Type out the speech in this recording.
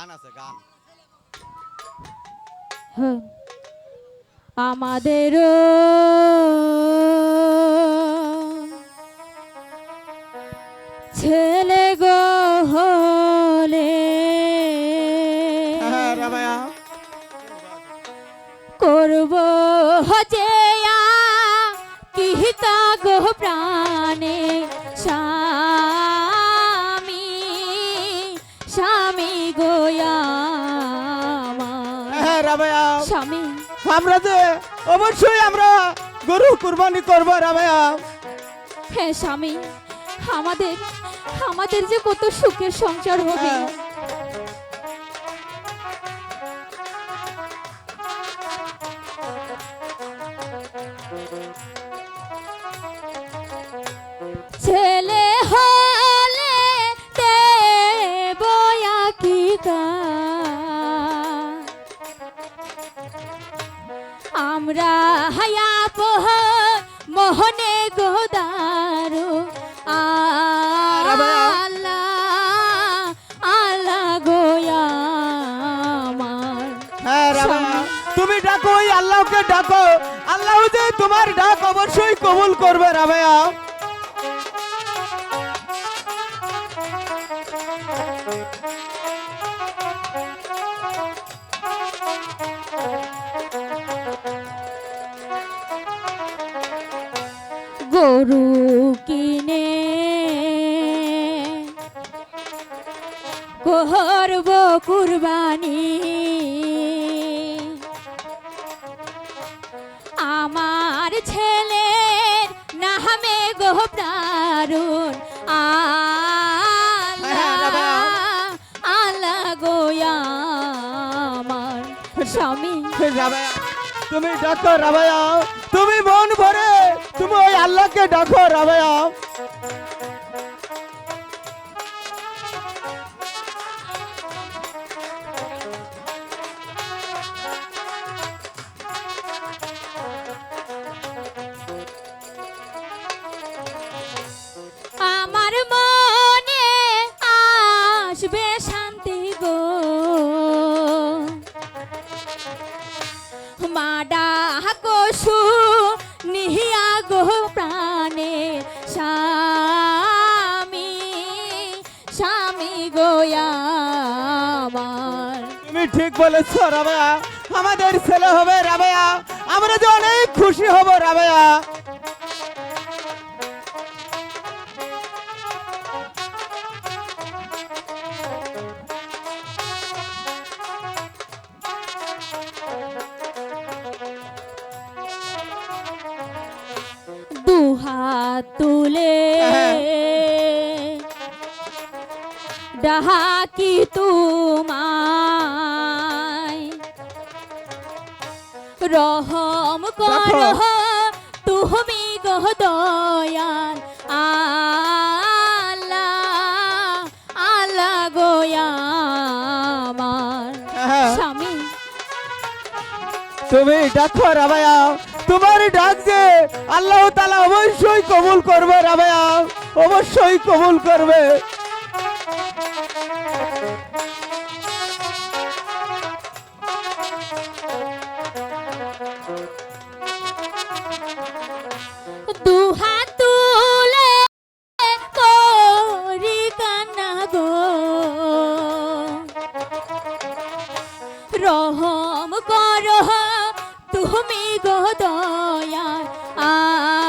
গান আছে গান। আমাদের ছেলে গো হলে হ্যাঁ রামায়া। করব হজে কিহিতা গো প্রাণে স্বামী রামায়া। স্বামী। আমরা যে অবশ্যই আমরা গরু কুরবানি করব রামায়া। হ্যাঁ স্বামী। আমাদের আমাদের যে কত সুখের সংসার হবে। হ্যাঁ। আমরা হায়া পহ মোহনে গোদারো। আল্লাহ আল্লাহ গোয়া হ্যাঁ তুমি ডাকো ওই আল্লাহকে ডাকো। আল্লাহ যে তোমার ডাক অবশ্যই কবুল করবে রামায়া গরু কিনে। করব কুরবানি। আমার ছেলের নামে গো প্রারুণ। আল্লাহ গোয়া আমার স্বামী। তুমি ডাকো রামায়া তুমি মন ভরে তুমি আল্লাহকে ডাকো শান্তি মাডা কসু নিহিয়া গো। গোয়া তুমি ঠিক বলেছ রামায়া আমাদের ছেলে হবে রামায়া আমরা যে অনেক খুশি হব দুহাত তুলে ডাকি তোমায়? রহম কর তুমি গো দয়াল। আল্লাহ আল্লাহ গোয়া আমার। হ্যাঁ। স্বামী। তুমি ডাকো রামায়া তোমার ডাক যে আল্লাহ তালা অবশ্যই কবুল করবে রামায়া অবশ্যই কবুল করবে। রহম কর তুমি গো দয়া আল্লাহ